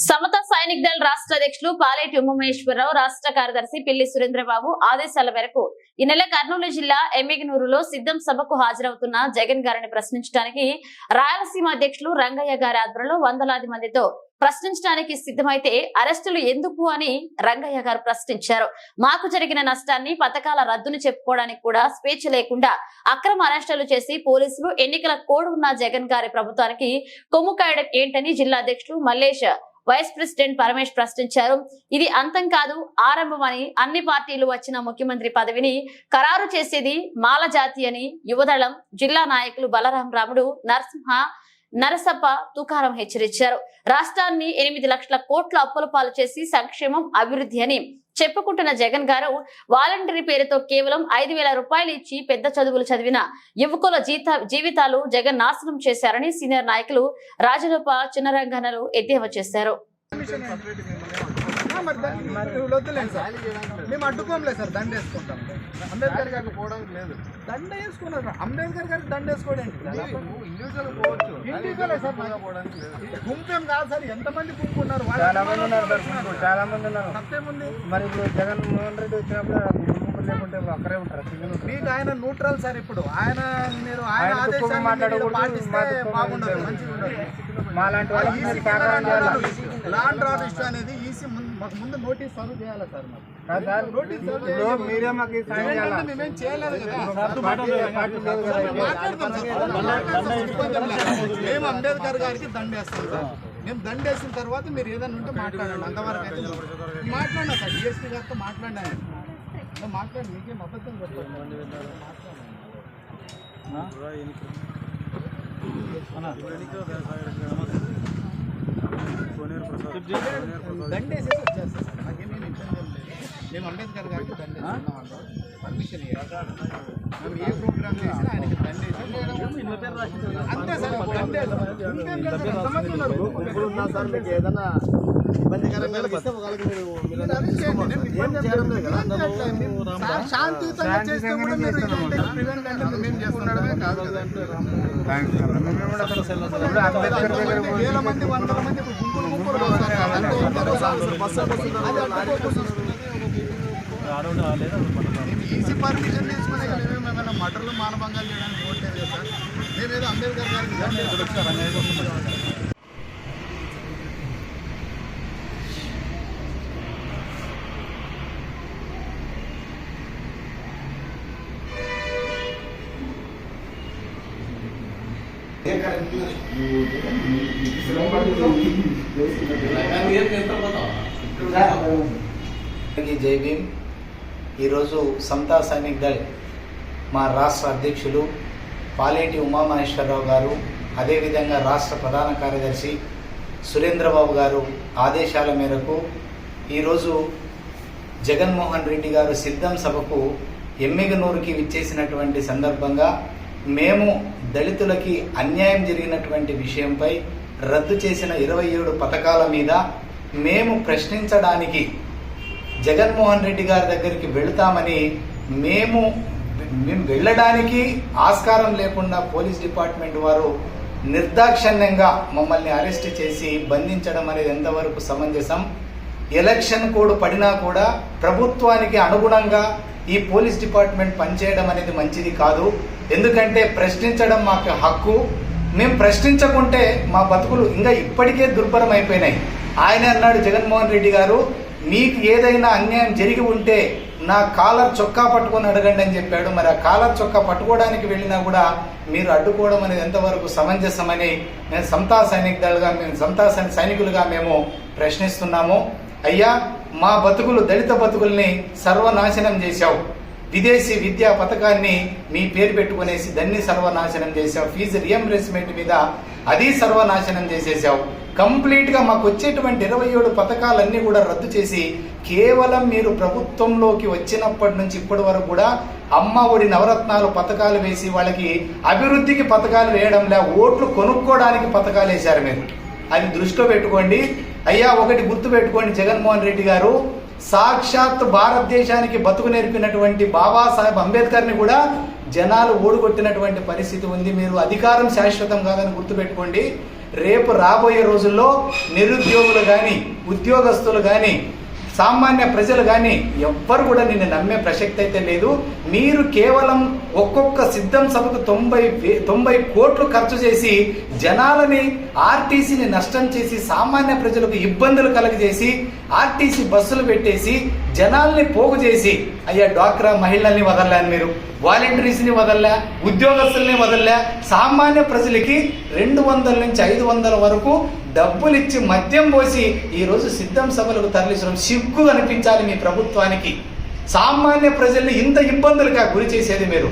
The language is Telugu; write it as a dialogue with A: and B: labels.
A: సమత సైనిక్ దళ రాష్ట్ర అధ్యక్షులు పాలేటి ఉమేశ్వరరావు రాష్ట్ర కార్యదర్శి పిల్లి సురేంద్రబాబు ఆదేశాల మేరకు ఈ నెల కర్నూలు జిల్లా ఎమ్మిగనూరులో సిద్ధం సభకు హాజరవుతున్న జగన్ గారిని ప్రశ్నించడానికి రాయలసీమ అధ్యక్షులు రంగయ్య గారి ఆధ్వర్యంలో వందలాది మందితో ప్రశ్నించడానికి సిద్ధమైతే అరెస్టులు ఎందుకు అని రంగయ్య గారు ప్రశ్నించారు. మాకు జరిగిన నష్టాన్ని పథకాల రద్దును చెప్పుకోవడానికి కూడా స్వేచ్ఛ లేకుండా అక్రమ అరెస్టులు చేసి పోలీసులు ఎన్నికల కోడ్ ఉన్న జగన్ గారి ప్రభుత్వానికి కొమ్ము కాయడం ఏంటని జిల్లా అధ్యక్షులు మల్లేష్ వైస్ ప్రెసిడెంట్ పరమేష్ ప్రశ్నించారు. ఇది అంతం కాదు ఆరంభమని అన్ని పార్టీలు వచ్చిన ముఖ్యమంత్రి పదవిని ఖరారు చేసేది మాల జాతి అని యువదళం జిల్లా నాయకులు బలరాం రాముడు నరసింహ నరసప్ప తుకారం హెచ్చరించారు. రాష్ట్రాన్ని ఎనిమిది లక్షల కోట్ల అప్పుల పాలు చేసి సంక్షేమం అభివృద్ధి అని చెప్పుకుంటున్న జగన్ గారు వాలంటరీ పేరుతో కేవలం ఐదు వేల రూపాయలు ఇచ్చి పెద్ద చదువులు చదివిన యువకుల జీత జీవితాలు జగన్ నాశనం చేశారని సీనియర్ నాయకులు రాజరూప చిన్నరంగనలు ఎద్దేవా చేశారు.
B: మేము అడ్డుకోంలేదు సార్ దండేసుకుంటాం. అంబేద్కర్ గారికి
C: పోవడానికి లేదు.
B: దండ వేసుకున్నారు. అంబేద్కర్ గారికి దండ వేసుకోవడానికి
C: నువ్వు ఇండివిజువల్ పోవచ్చు.
B: ఇండివిజువలే సార్
C: కూడా పోవడానికి లేదు.
B: గుంపు ఏం కాదు సార్. ఎంతమంది గుంపు ఉన్నారు? వాళ్ళ
D: చాలా మంది ఉన్నారు సార్. చాలా మంది ఉన్నారు.
B: తప్పేముంది
D: మరి ఇప్పుడు జగన్ మోహన్ రెడ్డి వచ్చినప్పుడు లేకుంటే అక్కడే ఉంటారు?
B: మీకు ఆయన న్యూట్రల్ సార్ ఇప్పుడు. ఆయన మీరు ఆయన పాటిస్తే
D: తక్కువ
B: బాగుండదు. మంచిగా ఉండదు.
D: మా లాంటి
B: ఆర్డర్ ఇష్యూ అనేది ఈసీ ముందు మాకు ముందు నోటీస్ సర్వ్ చేయాలి సార్ మాకు?
D: కాదు సార్
B: నోటీస్ సర్వ్
D: ఇప్పుడు
B: చేయాలి.
D: మీరే మాకు ఈ సాయం
B: ఏంటంటే
D: చేయాలి?
B: మేమేం చేయలేదు కదా. మేము అంబేద్కర్ గారికి దండేస్తాం సార్. మేము దండేసిన తర్వాత మీరు ఏదైనా ఉంటే మాట్లాడండి. అంతవరకు అయితే మాట్లాడినా సార్ డిఎస్పీ గారితో మాట్లాడినా మాట్లాడి మీకేం అబద్ధం చెప్పండి. దండేసేసి వచ్చేస్తాం సార్. నాకేమేమి ఇబ్బంది లేదు. మేము అంబేద్కర్ గారికి దండేస్తున్నాం పర్మిషన్ మేము ఏ ప్రోగ్రామ్ చేసినా ఆయనకి దండేసి అంతే సార్ దండేసి
C: ఏదైనా
B: శాంతియుతంగా చేస్తే కూడా మీరు మేము చేస్తుండడమే కాదు కదా. వేల మంది వందల మంది ఈసీ పర్మిషన్ తీసుకునే కదా మేము ఏమైనా మటర్లు మానభంగాలు చేయడానికి ఓట్లేదు కదా సార్ మేమేదో అంబేద్కర్ గారికి దండేస్తాం.
E: జై భీమ్. ఈరోజు సమతా సైనిక్ దళ్ మా రాష్ట్ర అధ్యక్షులు పాలేటి ఉమామహేశ్వరరావు గారు అదేవిధంగా రాష్ట్ర ప్రధాన కార్యదర్శి సురేంద్రబాబు గారు ఆదేశాల మేరకు ఈరోజు జగన్మోహన్ రెడ్డి గారు సిద్ధం సభకు ఎమ్మిగనూరుకి విచ్చేసినటువంటి సందర్భంగా మేము దళితులకి అన్యాయం జరిగినటువంటి విషయంపై రద్దు చేసిన ఇరవై ఏడు పథకాల మీద మేము ప్రశ్నించడానికి జగన్మోహన్ రెడ్డి గారి దగ్గరికి వెళతామని మేము మేము వెళ్ళడానికి ఆస్కారం లేకుండా పోలీస్ డిపార్ట్మెంట్ వారు నిర్దాక్షిణ్యంగా మమ్మల్ని అరెస్ట్ చేసి బంధించడం అనేది ఎంతవరకు సమంజసం? ఎలక్షన్ కోడ్ పడినా కూడా ప్రభుత్వానికి అనుగుణంగా ఈ పోలీస్ డిపార్ట్మెంట్ పనిచేయడం అనేది మంచిది కాదు. ఎందుకంటే ప్రశ్నించడం మాకు హక్కు. మేము ప్రశ్నించకుంటే మా బతుకులు ఇంకా ఇప్పటికే దుర్భరం అయిపోయినాయి ఆయన అన్నాడు జగన్మోహన్ రెడ్డి గారు మీకు ఏదైనా అన్యాయం జరిగి ఉంటే నా కాలర్ చొక్కా పట్టుకొని అడగండి అని చెప్పాడు. మరి ఆ కాలర్ చొక్కా పట్టుకోవడానికి వెళ్ళినా కూడా మీరు అడ్డుకోవడం అనేది ఎంతవరకు సమంజసమని మేము సంతా సైనిక దళగా మేము సంతా సైని- సైనికులుగా మేము ప్రశ్నిస్తున్నాము. అయ్యా మా బతుకులు దళిత బతుకుల్ని సర్వనాశనం చేశావు. విదేశీ విద్యా పథకాన్ని మీ పేరు పెట్టుకునేసి దాన్ని సర్వనాశనం చేశావు. ఫీజు రియంబర్స్మెంట్ మీద అది సర్వనాశనం చేసేసావు కంప్లీట్గా మాకు వచ్చేటువంటి ఇరవై ఏడు పథకాలన్నీ కూడా రద్దు చేసి కేవలం మీరు ప్రభుత్వంలోకి వచ్చినప్పటి నుంచి ఇప్పటి వరకు కూడా అమ్మ ఒడి నవరత్నాలు పథకాలు వేసి వాళ్ళకి అభివృద్ధికి పథకాలు వేయడం లే ఓట్లు కొనుక్కోవడానికి పథకాలు వేశారు మీరు. అది దృష్టిలో పెట్టుకోండి. అయ్యా ఒకటి గుర్తు పెట్టుకోండి జగన్మోహన్ రెడ్డి గారు. సాక్షాత్ భారతదేశానికి బతుకు నేర్పినటువంటి బాబాసాహెబ్ అంబేద్కర్ని కూడా జనాలు ఓడగొట్టినటువంటి పరిస్థితి ఉంది. మీరు అధికారం శాశ్వతం కాదని గుర్తుపెట్టుకోండి రేపు రాబోయే రోజుల్లో నిరుద్యోగులు కానీ ఉద్యోగస్తులు కానీ సామాన్య ప్రజలు కానీ ఎవ్వరు కూడా నిన్ను నమ్మే ప్రసక్తి అయితే లేదు. మీరు కేవలం ఒక్కొక్క సిద్ధం సభకు తొంభై తొంభై కోట్లు ఖర్చు చేసి జనాలని ఆర్టీసీని నష్టం చేసి సామాన్య ప్రజలకు ఇబ్బందులు కలగజేసి ఆర్టీసీ బస్సులు పెట్టేసి జనాల్ని పోగు చేసి అయ్యా డ్వాక్రా మహిళల్ని వదలలేని మీరు? వాలంటీర్స్ని వదలలే? ఉద్యోగస్తుల్ని వదలలే? సామాన్య ప్రజలకి రెండు వందల నుంచి ఐదు వందల వరకు డబ్బులు ఇచ్చి మద్యం పోసి ఈరోజు సిద్ధం సభలకు తరలించడం సిగ్గు అనిపించాలి మీ ప్రభుత్వానికి. సామాన్య ప్రజల్ని ఇంత ఇబ్బందులుగా గురి చేసేది మీరు.